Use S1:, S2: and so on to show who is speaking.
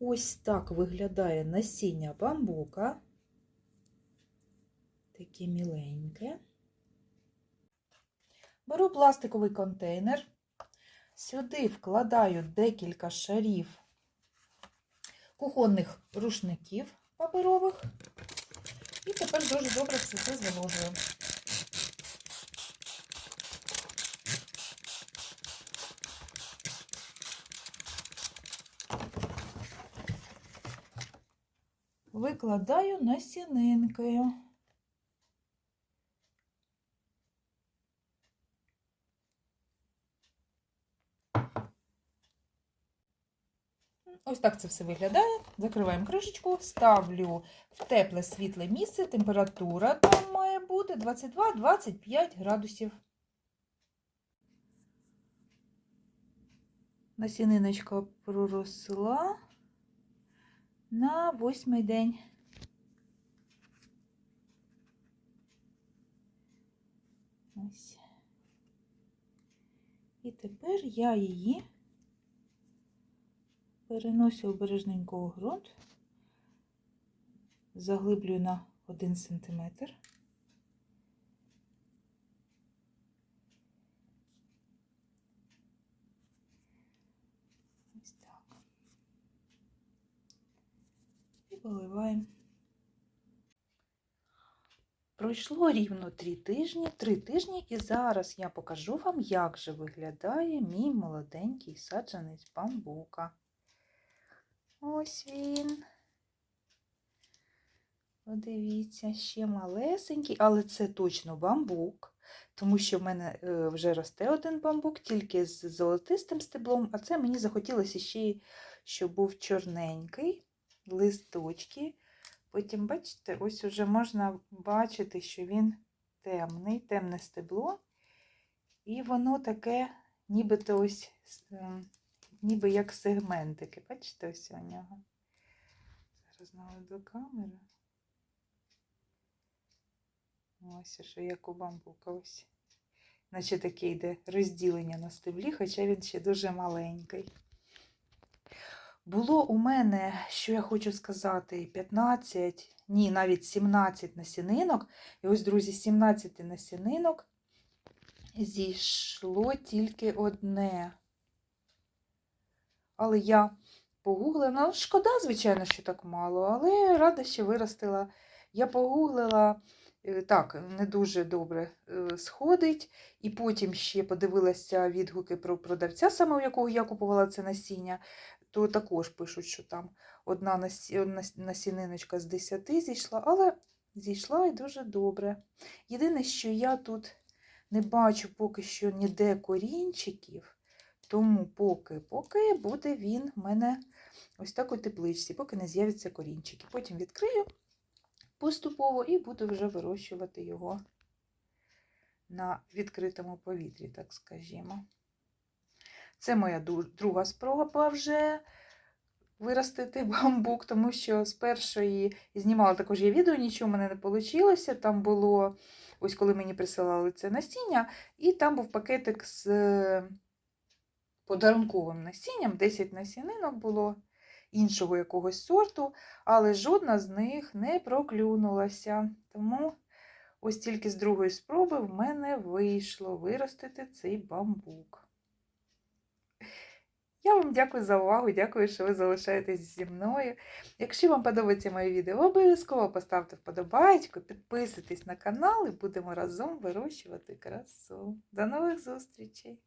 S1: Ось так виглядає насіння бамбука. Таке міленьке. Беру пластиковий контейнер. Сюди вкладаю декілька шарів кухонних рушників паперових. І тепер дуже добре все це зволожую. Викладаю насінинкою. Ось так це все виглядає. Закриваємо кришечку, ставлю в тепле світле місце. Температура там має бути 22-25 градусів. Насіниночка проросла на восьмий день. Ось. І тепер я її переношу обережненько у ґрунт, заглиблюю на 1 см. Ось так. І поливаємо. Пройшло рівно три тижні, три тижні, і зараз я покажу вам, як же виглядає мій молоденький саджанець бамбука. Ось він. Подивіться, ще малесенький, але це точно бамбук, тому що в мене е, вже росте один бамбук, тільки з золотистим стеблом, а це мені захотілося ще, щоб був чорненький, листочки. Потім, бачите, ось уже можна бачити, що він темний, темне стебло, і воно таке, нібито ось. ем, ніби як сегментики. Бачите, ось у нього. Зараз наведу камеру. Ось що як у бамбука ось. Наче таке йде розділення на стеблі, хоча він ще дуже маленький. Було у мене, що я хочу сказати, 15, ні, навіть 17 насінинок. І ось, друзі, 17 насінинок зійшло тільки одне. Але я погуглила, ну, шкода, звичайно, що так мало, але рада, що виростила. Я погуглила, е, так, не дуже добре е, сходить, і потім ще подивилася відгуки про продавця, саме у якого я купувала це насіння, то також пишуть, що там одна насіниночка з 10 зійшла, але зійшла і дуже добре. Єдине, що я тут не бачу поки що ніде корінчиків. Тому поки поки буде він в мене ось так у тепличці, поки не з'являться корінчики. Потім відкрию поступово і буду вже вирощувати його на відкритому повітрі, так скажімо. Це моя друга спроба вже виростити бамбук, тому що з першої знімала також я відео, нічого в мене не вийшло. Там було, ось коли мені присилали це насіння, і там був пакетик з е, подарунковим насінням, 10 насінинок було іншого якогось сорту, але жодна з них не проклюнулася. Тому ось тільки з другої спроби в мене вийшло виростити цей бамбук. Я вам дякую за увагу, дякую, що ви залишаєтесь зі мною. Якщо вам подобається моє відео, обов'язково поставте вподобайку, підписуйтесь на канал і будемо разом вирощувати красу. До нових зустрічей!